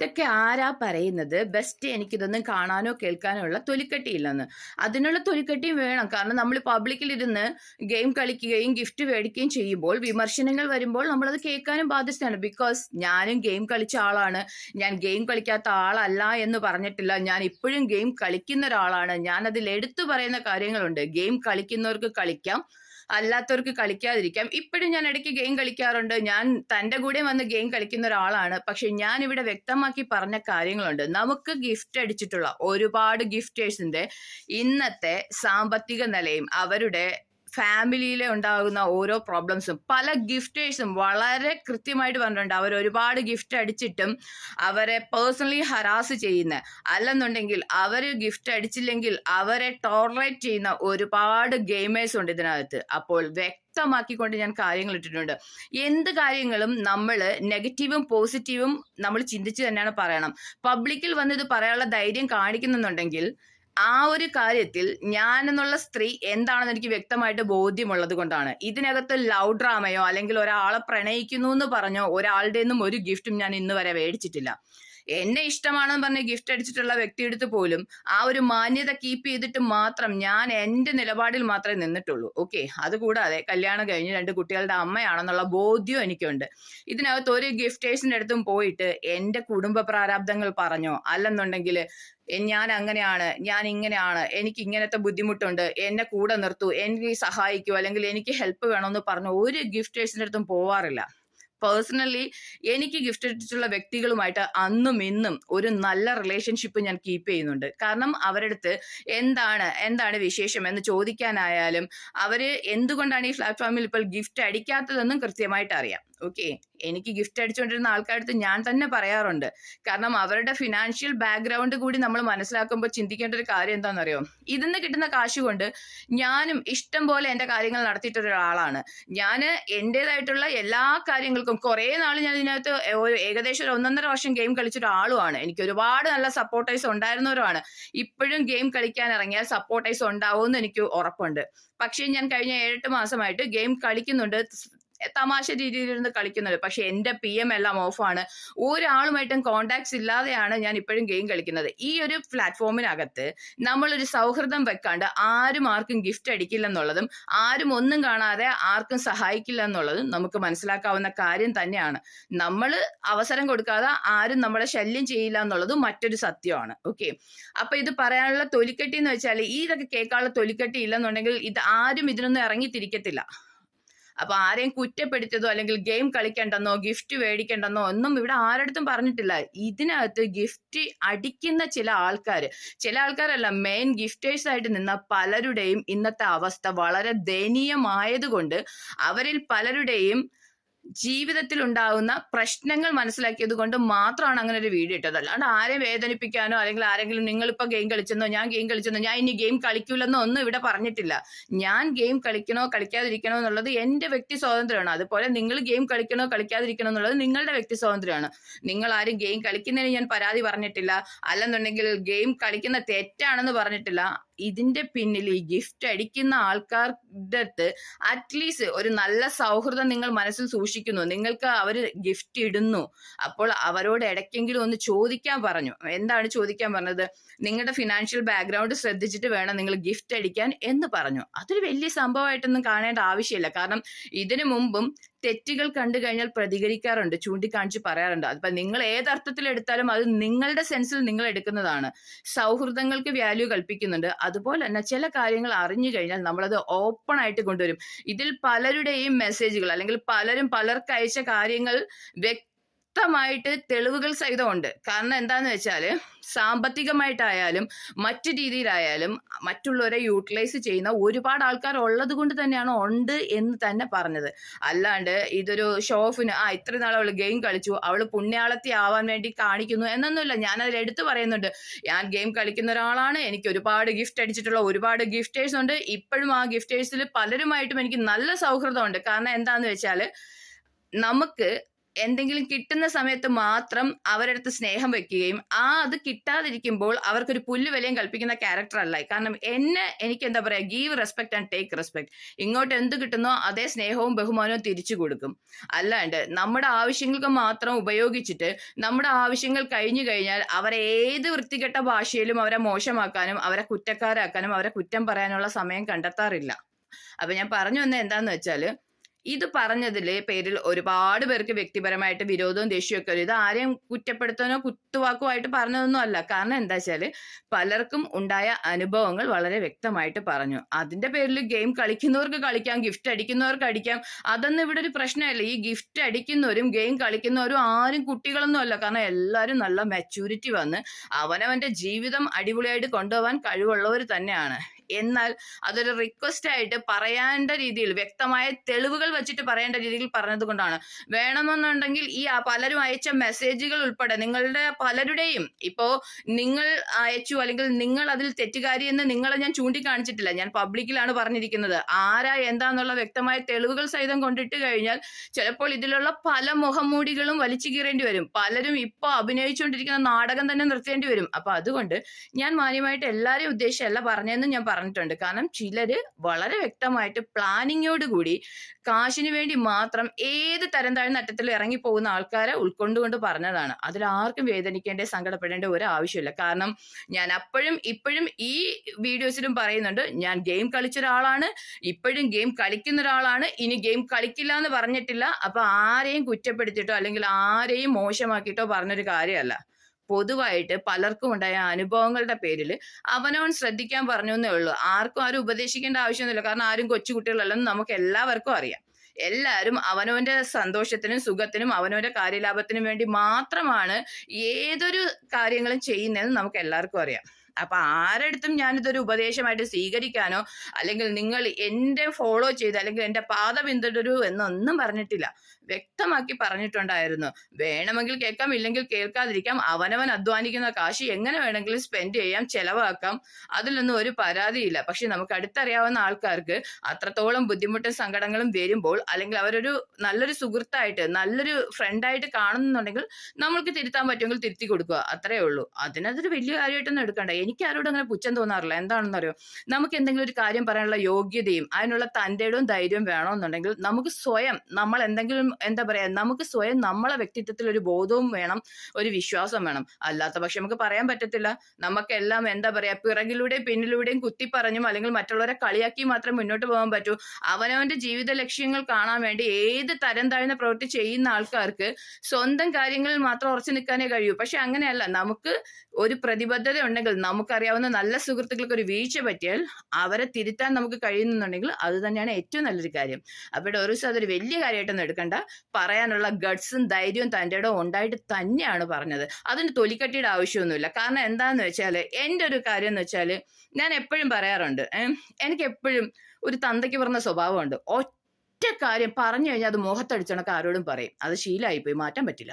ഇതൊക്കെ ആരാ പറയുന്നത്? ബെസ്റ്റ് എനിക്കിതൊന്നും കാണാനോ കേൾക്കാനോ ഉള്ള തൊലിക്കട്ടിയില്ലെന്ന്. അതിനുള്ള തൊലിക്കട്ടിയും വേണം. കാരണം നമ്മൾ പബ്ലിക്കിലിരുന്ന് ഗെയിം കളിക്കുകയും ഗിഫ്റ്റ് മേടിക്കുകയും ചെയ്യുമ്പോൾ വിമർശനങ്ങൾ വരുമ്പോൾ നമ്മളത് കേൾക്കാനും ബാധ്യസ്ഥയാണ്. ബിക്കോസ് ഞാനും ഗെയിം കളിച്ച ആളാണ്. ഞാൻ ഗെയിം കളിക്കാത്ത ആളല്ല എന്ന് പറഞ്ഞിട്ടില്ല. ഞാൻ ഇപ്പോഴും ഗെയിം കളിക്കുന്ന ഒരാളാണ്. ഞാൻ അതിൽ എടുത്തു പറയുന്ന കാര്യങ്ങളുണ്ട്. ഗെയിം കളിക്കുന്നവർക്ക് കളിക്കാം. അല്ലാത്തവർക്ക് കളിക്കാതിരിക്കാം. ഇപ്പോഴും ഞാൻ ഇടയ്ക്ക് ഗെയിം കളിക്കാറുണ്ട്. ഞാൻ തന്റെ കൂടെ വന്ന് ഗെയിം കളിക്കുന്ന ഒരാളാണ്. പക്ഷെ ഞാൻ ഇവിടെ വ്യക്തമാക്കി പറഞ്ഞ കാര്യങ്ങളുണ്ട്. നമുക്ക് ഗിഫ്റ്റ് അടിച്ചിട്ടുള്ള ഒരുപാട് ഗിഫ്റ്റേഴ്സിന്റെ ഇന്നത്തെ സാമ്പത്തിക നിലയും അവരുടെ ഫാമിലിയിൽ ഉണ്ടാകുന്ന ഓരോ പ്രോബ്ലംസും പല ഗിഫ്റ്റേഴ്സും വളരെ കൃത്യമായിട്ട് പറഞ്ഞിട്ടുണ്ട്. അവർ ഒരുപാട് ഗിഫ്റ്റ് അടിച്ചിട്ടും അവരെ പേഴ്സണലി ഹറാസ് ചെയ്യുന്ന അല്ലെന്നുണ്ടെങ്കിൽ അവർ ഗിഫ്റ്റ് അടിച്ചില്ലെങ്കിൽ അവരെ ടോളറേറ്റ് ചെയ്യുന്ന ഒരുപാട് ഗെയിമേഴ്സ് ഉണ്ട് ഇതിനകത്ത്. അപ്പോൾ വ്യക്തമാക്കിക്കൊണ്ട് ഞാൻ കാര്യങ്ങൾ ഇട്ടിട്ടുണ്ട്. എന്ത് കാര്യങ്ങളും നമ്മൾ നെഗറ്റീവും പോസിറ്റീവും നമ്മൾ ചിന്തിച്ച് തന്നെയാണ് പറയണം. പബ്ലിക്കിൽ വന്ന് ഇത് പറയാനുള്ള ധൈര്യം കാണിക്കുന്നുണ്ടെങ്കിൽ ആ ഒരു കാര്യത്തിൽ ഞാൻ എന്നുള്ള സ്ത്രീ എന്താണെന്ന് എനിക്ക് വ്യക്തമായിട്ട് ബോധ്യമുള്ളത് കൊണ്ടാണ്. ഇതിനകത്ത് ലവ് ഡ്രാമയോ അല്ലെങ്കിൽ ഒരാളെ പ്രണയിക്കുന്നു എന്ന് പറഞ്ഞോ ഒരാളുടെ നിന്നും ഒരു ഗിഫ്റ്റും ഞാൻ ഇന്ന് വരെ മേടിച്ചിട്ടില്ല. എന്നെ ഇഷ്ടമാണെന്ന് പറഞ്ഞ് ഗിഫ്റ്റ് അടിച്ചിട്ടുള്ള വ്യക്തിയെടുത്ത് പോലും ആ ഒരു മാന്യത കീപ്പ് ചെയ്തിട്ട് മാത്രം ഞാൻ എന്റെ നിലപാടിൽ മാത്രമേ നിന്നിട്ടുള്ളൂ. ഓക്കെ അതുകൂടാതെ കല്യാണം കഴിഞ്ഞ് രണ്ട് കുട്ടികളുടെ അമ്മയാണെന്നുള്ള ബോധ്യം എനിക്കുണ്ട്. ഇതിനകത്ത് ഒരു ഗിഫ്റ്റേഴ്സിന്റെ അടുത്തും പോയിട്ട് എന്റെ കുടുംബ പ്രാരാബ്ദങ്ങൾ പറഞ്ഞോ? അല്ലെന്നുണ്ടെങ്കിൽ ഞാൻ അങ്ങനെയാണ് ഞാൻ ഇങ്ങനെയാണ് എനിക്ക് ഇങ്ങനത്തെ ബുദ്ധിമുട്ടുണ്ട് എന്നെ കൂടെ നിർത്തൂ എനിക്ക് സഹായിക്കൂ അല്ലെങ്കിൽ എനിക്ക് ഹെൽപ്പ് വേണമെന്ന് പറഞ്ഞു ഒരു ഗിഫ്റ്റേഴ്സിന്റെ അടുത്തും പോവാറില്ല. പേഴ്സണലി എനിക്ക് ഗിഫ്റ്റ് ഇട്ടിട്ടുള്ള വ്യക്തികളുമായിട്ട് അന്നും ഇന്നും ഒരു നല്ല റിലേഷൻഷിപ്പ് ഞാൻ കീപ്പ് ചെയ്യുന്നുണ്ട്. കാരണം അവരുടെ അടുത്ത് എന്താണ് എന്താണ് വിശേഷം എന്ന് ചോദിക്കാനായാലും അവർ എന്തുകൊണ്ടാണ് ഈ പ്ലാറ്റ്ഫോമിൽ ഇപ്പോൾ ഗിഫ്റ്റ് അടിക്കാത്തതെന്നും കൃത്യമായിട്ട് അറിയാം. ഓക്കെ എനിക്ക് ഗിഫ്റ്റ് അടിച്ചുകൊണ്ടിരുന്ന ആൾക്കാരുടെ അടുത്ത് ഞാൻ തന്നെ പറയാറുണ്ട്. കാരണം അവരുടെ ഫിനാൻഷ്യൽ ബാക്ക്ഗ്രൗണ്ട് കൂടി നമ്മൾ മനസ്സിലാക്കുമ്പോൾ ചിന്തിക്കേണ്ട ഒരു കാര്യം എന്താണെന്നറിയോ ഇതിന്ന് കിട്ടുന്ന കാശ് കൊണ്ട് ഞാനും ഇഷ്ടം പോലെ എന്റെ കാര്യങ്ങൾ നടത്തിയിട്ടൊരു ഒരാളാണ്. ഞാൻ എന്റെതായിട്ടുള്ള എല്ലാ കാര്യങ്ങൾക്കും കുറേ നാൾ ഞാൻ ഇതിനകത്ത് ഏകദേശം ഒരു ഒന്നൊന്നര വർഷം ഗെയിം കളിച്ച ഒരാളുമാണ് എനിക്ക് ഒരുപാട് നല്ല സപ്പോർട്ടേഴ്സ് ഉണ്ടായിരുന്നവരുമാണ്. ഇപ്പോഴും ഗെയിം കളിക്കാൻ ഇറങ്ങിയാൽ സപ്പോർട്ടേഴ്സ് ഉണ്ടാവും എന്ന് എനിക്ക് ഉറപ്പുണ്ട്. പക്ഷേ ഞാൻ കഴിഞ്ഞ ഏഴെട്ട് മാസമായിട്ട് ഗെയിം കളിക്കുന്നുണ്ട്. തമാശ രീതിയിലിരുന്ന് കളിക്കുന്നത്. പക്ഷെ എന്റെ പി എം എല്ലാം ഓഫാണ് ഒരാളുമായിട്ടും കോണ്ടാക്ട്സ് ഇല്ലാതെയാണ് ഞാൻ ഇപ്പോഴും ഗെയിം കളിക്കുന്നത്. ഈ ഒരു പ്ലാറ്റ്ഫോമിനകത്ത് നമ്മളൊരു സൗഹൃദം വെക്കാണ്ട് ആരും ആർക്കും ഗിഫ്റ്റ് അടിക്കില്ല എന്നുള്ളതും ആരും ഒന്നും കാണാതെ ആർക്കും സഹായിക്കില്ല എന്നുള്ളതും നമുക്ക് മനസ്സിലാക്കാവുന്ന കാര്യം തന്നെയാണ്. നമ്മൾ അവസരം കൊടുക്കാതെ ആരും നമ്മളെ ശല്യം ചെയ്യില്ല എന്നുള്ളതും മറ്റൊരു സത്യമാണ്. ഓക്കെ അപ്പൊ ഇത് പറയാനുള്ള തൊലിക്കെട്ടി എന്ന് വെച്ചാൽ ഇതൊക്കെ കേൾക്കാനുള്ള തൊലിക്കെട്ടി ഇല്ലെന്നുണ്ടെങ്കിൽ ഇത് ആരും ഇതിനൊന്നും ഇറങ്ങിത്തിരിക്കത്തില്ല. അപ്പൊ ആരെയും കുറ്റപ്പെടുത്തിയതോ അല്ലെങ്കിൽ ഗെയിം കളിക്കണ്ടെന്നോ ഗിഫ്റ്റ് മേടിക്കണ്ടെന്നോ ഒന്നും ഇവിടെ ആരടുത്തും പറഞ്ഞിട്ടില്ല. ഇതിനകത്ത് ഗിഫ്റ്റ് അടിക്കുന്ന ചില ആൾക്കാർ ചില ആൾക്കാരല്ല മെയിൻ ഗിഫ്റ്റേഴ്സ് ആയിട്ട് നിന്ന പലരുടെയും ഇന്നത്തെ അവസ്ഥ വളരെ ദയനീയമായതുകൊണ്ട് അവരിൽ പലരുടെയും ജീവിതത്തിൽ ഉണ്ടാകുന്ന പ്രശ്നങ്ങൾ മനസ്സിലാക്കിയത് കൊണ്ട് മാത്രമാണ് അങ്ങനെ ഒരു വീഡിയോ ഇട്ടത്. അല്ലാണ്ട് ആരെയും വേദനിപ്പിക്കാനോ അല്ലെങ്കിൽ ആരെങ്കിലും നിങ്ങളിപ്പോൾ ഗെയിം കളിച്ചെന്നോ ഞാൻ ഗെയിം കളിച്ചെന്നോ ഞാൻ ഇനി ഗെയിം കളിക്കൂലെന്നോ ഒന്നും ഇവിടെ പറഞ്ഞിട്ടില്ല. ഞാൻ ഗെയിം കളിക്കണോ കളിക്കാതിരിക്കണോ എന്നുള്ളത് എന്റെ വ്യക്തി സ്വാതന്ത്ര്യമാണ്. അതുപോലെ നിങ്ങൾ ഗെയിം കളിക്കണോ കളിക്കാതിരിക്കണോ എന്നുള്ളത് നിങ്ങളുടെ വ്യക്തി സ്വാതന്ത്ര്യമാണ്. നിങ്ങൾ ആരും ഗെയിം കളിക്കുന്നതിന് ഞാൻ പരാതി പറഞ്ഞിട്ടില്ല. അല്ലെന്നുണ്ടെങ്കിൽ ഗെയിം കളിക്കുന്ന തെറ്റാണെന്ന് പറഞ്ഞിട്ടില്ല. ഇതിന്റെ പിന്നിൽ ഈ ഗിഫ്റ്റ് അടിക്കുന്ന ആൾക്കാരുടെ അടുത്ത് അറ്റ്ലീസ്റ്റ് ഒരു നല്ല സൗഹൃദം നിങ്ങൾ മനസ്സിൽ സൂക്ഷിക്കുന്നു. നിങ്ങൾക്ക് അവർ ഗിഫ്റ്റ് ഇടുന്നു. അപ്പോൾ അവരോട് ഇടയ്ക്കെങ്കിലും ഒന്ന് ചോദിക്കാൻ പറഞ്ഞു. എന്താണ് ചോദിക്കാൻ പറഞ്ഞത്? നിങ്ങളുടെ ഫിനാൻഷ്യൽ ബാക്ക്ഗ്രൗണ്ട് ശ്രദ്ധിച്ചിട്ട് വേണം നിങ്ങൾ ഗിഫ്റ്റ് അടിക്കാൻ എന്ന് പറഞ്ഞു. അതൊരു വലിയ സംഭവമായിട്ടൊന്നും കാണേണ്ട ആവശ്യമില്ല. കാരണം ഇതിനു മുമ്പും തെറ്റുകൾ കണ്ടു കഴിഞ്ഞാൽ പ്രതികരിക്കാറുണ്ട് ചൂണ്ടിക്കാണിച്ച് പറയാറുണ്ട്. അതിപ്പോ നിങ്ങൾ ഏതർത്ഥത്തിൽ എടുത്താലും അത് നിങ്ങളുടെ സെൻസിൽ നിങ്ങൾ എടുക്കുന്നതാണ്. സൗഹൃദങ്ങൾക്ക് വാല്യൂ കൽപ്പിക്കുന്നുണ്ട്. അതുപോലെ തന്നെ ചില കാര്യങ്ങൾ അറിഞ്ഞു കഴിഞ്ഞാൽ നമ്മളത് ഓപ്പൺ ആയിട്ട് കൊണ്ടുവരും. ഇതിൽ പലരുടെയും മെസ്സേജുകൾ അല്ലെങ്കിൽ പലരും പലർക്ക് അയച്ച കാര്യങ്ങൾ വ്യക്തമായിട്ട് തെളിവുകൾ സഹിതമുണ്ട്. കാരണം എന്താന്ന് വെച്ചാൽ സാമ്പത്തികമായിട്ടായാലും മറ്റു രീതിയിലായാലും മറ്റുള്ളവരെ യൂട്ടിലൈസ് ചെയ്യുന്ന ഒരുപാട് ആൾക്കാർ ഉള്ളത് കൊണ്ട് തന്നെയാണ് ഉണ്ട് എന്ന് തന്നെ പറഞ്ഞത്. അല്ലാണ്ട് ഇതൊരു ഷോഫിന് ആ ഇത്ര നാൾ അവൾ ഗെയിം കളിച്ചു അവൾ പുണ്യാളത്തി ആവാൻ വേണ്ടി കാണിക്കുന്നു എന്നൊന്നുമില്ല. അതിൽ എടുത്തു പറയുന്നുണ്ട്. ഞാൻ ഗെയിം കളിക്കുന്ന ഒരാളാണ്. എനിക്ക് ഒരുപാട് ഗിഫ്റ്റ് അടിച്ചിട്ടുള്ള ഒരുപാട് ഗിഫ്റ്റേഴ്സ് ഉണ്ട്. ഇപ്പോഴും ആ ഗിഫ്റ്റേഴ്സിൽ പലരുമായിട്ടും എനിക്ക് നല്ല സൗഹൃദമുണ്ട്. കാരണം എന്താന്ന് വെച്ചാൽ നമുക്ക് എന്തെങ്കിലും കിട്ടുന്ന സമയത്ത് മാത്രം അവരുടെ അടുത്ത് സ്നേഹം വെക്കുകയും ആ അത് കിട്ടാതിരിക്കുമ്പോൾ അവർക്കൊരു പുല്ല് വിലയും കൽപ്പിക്കുന്ന ക്യാരക്ടർ അല്ല. കാരണം എന്നെ എനിക്ക് എന്താ പറയാ give respect and take respect ഇങ്ങോട്ട് എന്ത് കിട്ടുന്നോ അതേ സ്നേഹവും ബഹുമാനവും തിരിച്ചു കൊടുക്കും. അല്ലാണ്ട് നമ്മുടെ ആവശ്യങ്ങൾക്ക് മാത്രം ഉപയോഗിച്ചിട്ട് നമ്മുടെ ആവശ്യങ്ങൾ കഴിഞ്ഞു കഴിഞ്ഞാൽ അവരെ ഏത് വൃത്തികെട്ട ഭാഷയിലും അവരെ മോശമാക്കാനും അവരെ കുറ്റക്കാരാക്കാനും അവരെ കുറ്റം പറയാനുള്ള സമയം കണ്ടെത്താറില്ല. അപ്പൊ ഞാൻ പറഞ്ഞു വന്നത് എന്താന്ന് വെച്ചാൽ ഇത് പറഞ്ഞതിലെ പേരിൽ ഒരുപാട് പേർക്ക് വ്യക്തിപരമായിട്ട് വിരോധവും ദേഷ്യമൊക്കെ വരും. ഇത് ആരെയും കുറ്റപ്പെടുത്താനോ കുത്തുവാക്കുമായിട്ട് പറഞ്ഞതൊന്നും അല്ല. കാരണം എന്താ വെച്ചാൽ പലർക്കും ഉണ്ടായ അനുഭവങ്ങൾ വളരെ വ്യക്തമായിട്ട് പറഞ്ഞു. അതിന്റെ പേരിൽ ഗെയിം കളിക്കുന്നവർക്ക് കളിക്കാം ഗിഫ്റ്റ് അടിക്കുന്നവർക്ക് അടിക്കാം. അതൊന്നും ഇവിടെ ഒരു പ്രശ്നമല്ല. ഈ ഗിഫ്റ്റ് അടിക്കുന്നവരും ഗെയിം കളിക്കുന്നവരും ആരും കുട്ടികളൊന്നും അല്ല. കാരണം എല്ലാവരും നല്ല മെച്ചൂരിറ്റി വന്ന് അവനവന്റെ ജീവിതം അടിപൊളിയായിട്ട് കൊണ്ടുപോകാൻ കഴിവുള്ളവർ തന്നെയാണ്. എന്നാൽ അതൊരു റിക്വസ്റ്റ് ആയിട്ട് പറയേണ്ട രീതിയിൽ വ്യക്തമായ തെളിവുകൾ വെച്ചിട്ട് പറയേണ്ട രീതിയിൽ പറഞ്ഞത് കൊണ്ടാണ്. വേണമെന്നുണ്ടെങ്കിൽ ഈ പലരും അയച്ച മെസ്സേജുകൾ ഉൾപ്പെടെ നിങ്ങളുടെ പലരുടെയും ഇപ്പോ നിങ്ങൾ അയച്ചു അല്ലെങ്കിൽ നിങ്ങൾ അതിൽ തെറ്റുകാരി എന്ന് നിങ്ങളെ ഞാൻ ചൂണ്ടിക്കാണിച്ചിട്ടില്ല. ഞാൻ പബ്ലിക്കിലാണ് പറഞ്ഞിരിക്കുന്നത്. ആരാ എന്താന്നുള്ള വ്യക്തമായ തെളിവുകൾ സഹിതം കൊണ്ടിട്ട് കഴിഞ്ഞാൽ ചിലപ്പോൾ ഇതിലുള്ള പല മുഖംമൂടികളും വലിച്ചു കീറേണ്ടി വരും. പലരും ഇപ്പോൾ അഭിനയിച്ചുകൊണ്ടിരിക്കുന്ന നാടകം തന്നെ നിർത്തേണ്ടി വരും. അപ്പൊ അതുകൊണ്ട് ഞാൻ മാന്യമായിട്ട് എല്ലാവരെയും ഉദ്ദേശിച്ചല്ല പറഞ്ഞതെന്ന് ഞാൻ പറഞ്ഞിട്ടുണ്ട്. കാരണം ചിലര് വളരെ വ്യക്തമായിട്ട് പ്ലാനിങ്ങോട് കൂടി കാശിന് വേണ്ടി മാത്രം ഏത് തരം താഴ്ന്ന അറ്റത്തിൽ ഇറങ്ങി പോകുന്ന ആൾക്കാരെ ഉൾക്കൊണ്ടുകൊണ്ട് പറഞ്ഞതാണ്. അതിൽ ആർക്കും വേദനിക്കേണ്ട സങ്കടപ്പെടേണ്ട ഒരു ആവശ്യമില്ല. കാരണം ഞാൻ അപ്പോഴും ഇപ്പോഴും ഈ വീഡിയോസിലും പറയുന്നുണ്ട് ഞാൻ ഗെയിം കളിച്ച ഒരാളാണ് ഇപ്പോഴും ഗെയിം കളിക്കുന്ന ഒരാളാണ് ഇനി ഗെയിം കളിക്കില്ല എന്ന് പറഞ്ഞിട്ടില്ല. അപ്പൊ ആരെയും കുറ്റപ്പെടുത്തിയിട്ടോ അല്ലെങ്കിൽ ആരെയും മോശമാക്കിയിട്ടോ പറഞ്ഞൊരു കാര്യമല്ല. പൊതുവായിട്ട് പലർക്കും ഉണ്ടായ അനുഭവങ്ങളുടെ പേരിൽ അവനവൻ ശ്രദ്ധിക്കാൻ പറഞ്ഞു എന്നേ ഉള്ളൂ. ആർക്കും ആരും ഉപദേശിക്കേണ്ട ആവശ്യമൊന്നുമില്ല. കാരണം ആരും കൊച്ചുകുട്ടികളല്ലെന്ന് നമുക്ക് എല്ലാവർക്കും അറിയാം. എല്ലാവരും അവനവന്റെ സന്തോഷത്തിനും സുഖത്തിനും അവനവന്റെ കാര്യലാഭത്തിനും വേണ്ടി മാത്രമാണ് ഏതൊരു കാര്യങ്ങളും ചെയ്യുന്നതെന്ന് നമുക്ക് എല്ലാവർക്കും അറിയാം. അപ്പൊ ആരടുത്തും ഞാനിതൊരു ഉപദേശമായിട്ട് സ്വീകരിക്കാനോ അല്ലെങ്കിൽ നിങ്ങൾ എന്റെ ഫോളോ ചെയ്ത് അല്ലെങ്കിൽ എന്റെ പാത പിന്തുടരൂ എന്നൊന്നും പറഞ്ഞിട്ടില്ല. വ്യക്തമാക്കി പറഞ്ഞിട്ടുണ്ടായിരുന്നു. വേണമെങ്കിൽ കേൾക്കാം ഇല്ലെങ്കിൽ കേൾക്കാതിരിക്കാം. അവനവൻ അധ്വാനിക്കുന്ന കാശ് എങ്ങനെ വേണമെങ്കിലും സ്പെൻഡ് ചെയ്യാം ചെലവാക്കാം. അതിലൊന്നും ഒരു പരാതിയില്ല. പക്ഷെ നമുക്ക് അടുത്തറിയാവുന്ന ആൾക്കാർക്ക് അത്രത്തോളം ബുദ്ധിമുട്ടും സങ്കടങ്ങളും വരുമ്പോൾ അല്ലെങ്കിൽ അവരൊരു നല്ലൊരു സുഹൃത്തായിട്ട് നല്ലൊരു ഫ്രണ്ടായിട്ട് കാണുന്നുണ്ടെങ്കിൽ നമ്മൾക്ക് തിരുത്താൻ പറ്റുമെങ്കിൽ തിരുത്തി കൊടുക്കുക. അത്രേ ഉള്ളൂ. അതിനതൊരു വലിയ കാര്യമായിട്ടൊന്നും എടുക്കണ്ട. എനിക്ക് ആരോടും അങ്ങനെ പുച്ഛം തോന്നാറില്ല. എന്താണെന്ന് അറിയോ നമുക്ക് എന്തെങ്കിലും ഒരു കാര്യം പറയാനുള്ള യോഗ്യതയും അതിനുള്ള തന്റെടും ധൈര്യവും വേണമെന്നുണ്ടെങ്കിൽ നമുക്ക് സ്വയം നമ്മൾ എന്തെങ്കിലും എന്താ പറയാ നമുക്ക് സ്വയം നമ്മളെ വ്യക്തിത്വത്തിൽ ഒരു ബോധവും വേണം ഒരു വിശ്വാസം വേണം. അല്ലാത്ത പക്ഷെ നമുക്ക് പറയാൻ പറ്റത്തില്ല. നമുക്കെല്ലാം എന്താ പറയാ പിറകിലൂടെയും പിന്നിലൂടെയും കുത്തിപ്പറഞ്ഞും അല്ലെങ്കിൽ മറ്റുള്ളവരെ കളിയാക്കി മാത്രം മുന്നോട്ട് പോകാൻ പറ്റൂ. അവനവന്റെ ജീവിത ലക്ഷ്യങ്ങൾ കാണാൻ വേണ്ടി ഏത് തരം താഴ്ന്ന പ്രവൃത്തി ചെയ്യുന്ന ആൾക്കാർക്ക് സ്വന്തം കാര്യങ്ങളിൽ മാത്രം ഉറച്ചു നിൽക്കാനേ കഴിയൂ. പക്ഷെ അങ്ങനെയല്ല. നമുക്ക് ഒരു പ്രതിബദ്ധത ഉണ്ടെങ്കിൽ നമുക്കറിയാവുന്ന നല്ല സുഹൃത്തുക്കൾക്ക് ഒരു വീഴ്ച പറ്റിയാൽ അവരെ തിരുത്താൻ നമുക്ക് കഴിയുന്നുണ്ടെങ്കിൽ അത് തന്നെയാണ് ഏറ്റവും നല്ലൊരു കാര്യം. അപ്പോൾ ദിവസം അതൊരു വലിയ കാര്യമായിട്ടൊന്നും എടുക്കണ്ട. പറയാനുള്ള ഗഡ്സും ധൈര്യവും തന്റെ ഇടം ഉണ്ടായിട്ട് തന്നെയാണ് പറഞ്ഞത്. അതിന് തൊലിക്കട്ടിയുടെ ആവശ്യമൊന്നുമില്ല. കാരണം എന്താണെന്ന് വെച്ചാൽ എന്റെ ഒരു കാര്യം എന്ന് വെച്ചാൽ ഞാൻ എപ്പോഴും പറയാറുണ്ട് എനിക്ക് എപ്പോഴും ഒരു തന്തയ്ക്ക് പറഞ്ഞ സ്വഭാവമുണ്ട്. ഒറ്റ കാര്യം പറഞ്ഞു കഴിഞ്ഞാൽ അത് മുഖത്തടിച്ചണക്ക് ആരോടും പറയും. അത് ശീലമായിപ്പോയി. മാറ്റാൻ പറ്റില്ല.